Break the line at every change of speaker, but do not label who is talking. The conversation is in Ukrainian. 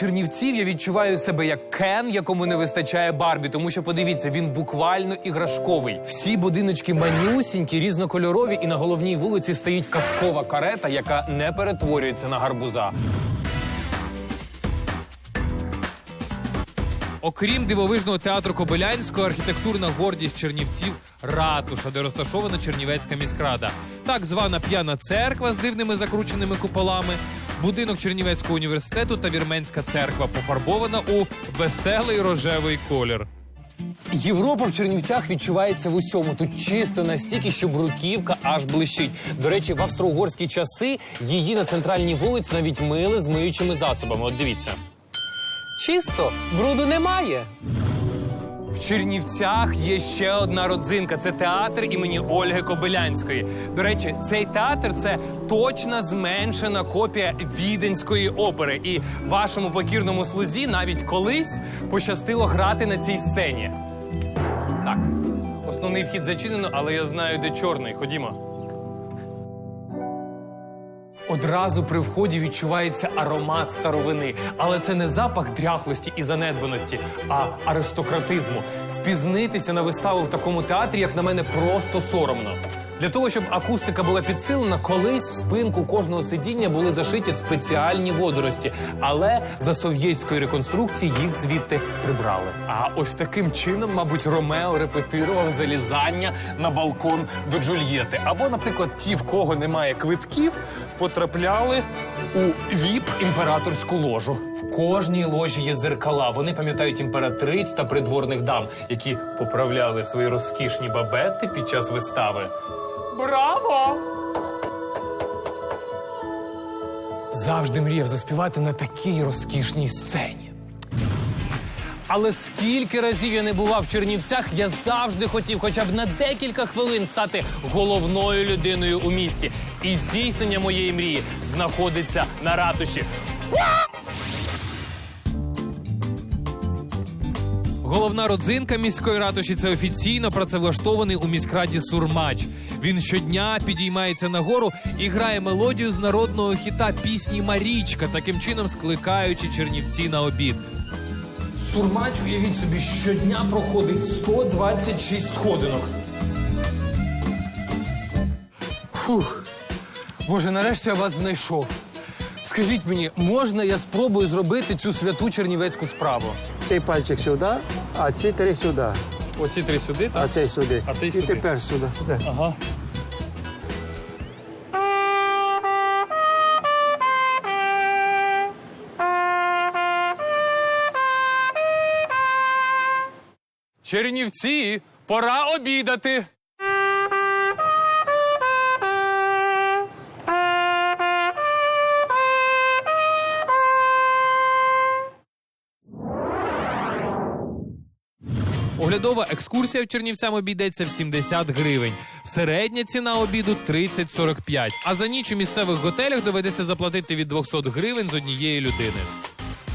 Чернівців я відчуваю себе як Кен, якому не вистачає Барбі, тому що подивіться, він буквально іграшковий. Всі будиночки манюсінькі, різнокольорові, і на головній вулиці стоїть казкова карета, яка не перетворюється на гарбуза. Окрім дивовижного театру Кобилянського, архітектурна гордість Чернівців ратуша, де розташована Чернівецька міськрада, так звана п'яна церква з дивними закрученими куполами, будинок Чернівецького університету та вірменська церква пофарбована у веселий рожевий колір. Європа в Чернівцях відчувається в усьому. Тут чисто настільки, що бруківка аж блищить. До речі, в австро-угорські часи її на центральній вулиці навіть мили з миючими засобами. От дивіться. Чисто, бруду немає. Чернівцях є ще одна родзинка. Це театр імені Ольги Кобилянської. До речі, цей театр це точна зменшена копія віденської опери. І вашому покірному слузі навіть колись пощастило грати на цій сцені. Так, основний вхід зачинено, але я знаю, де чорний. Ходімо. Одразу при вході відчувається аромат старовини, але це не запах дряхлості і занедбаності, а аристократизму. Спізнитися на виставу в такому театрі, як на мене, просто соромно. Для того, щоб акустика була підсилена, колись в спинку кожного сидіння були зашиті спеціальні водорості, але за совєтської реконструкції їх звідти прибрали. А ось таким чином, мабуть, Ромео репетирував залізання на балкон до Джульєти. Або, наприклад, ті, в кого немає квитків, потрапляли у віп імператорську ложу. В кожній ложі є дзеркала. Вони пам'ятають імператриць та придворних дам, які поправляли свої розкішні бабети під час вистави. Браво! Завжди мріяв заспівати на такій розкішній сцені. Але скільки разів я не бував в Чернівцях, я завжди хотів хоча б на декілька хвилин стати головною людиною у місті. І здійснення моєї мрії знаходиться на ратуші. Головна родзинка міської ратуші це офіційно працевлаштований у міськраді Сурмач. Він щодня підіймається нагору і грає мелодію з народного хіта пісні Марічка, таким чином скликаючи чернівці на обід. Сурмач, уявіть собі, щодня проходить 126 сходинок. Фух. Боже, нарешті я вас знайшов. Скажіть мені, можна я спробую зробити цю святу чернівецьку справу?
Цей пальчик сюди, а ці три сюди,
Оці три сюди,
а цей сюди.
А цей
І
сюди.
тепер сюди. Да.
Ага. Чернівці, пора обідати. Оглядова екскурсія в Чернівцям обійдеться в 70 гривень. Середня ціна обіду 30-45. А за ніч у місцевих готелях доведеться заплатити від 200 гривень з однієї людини.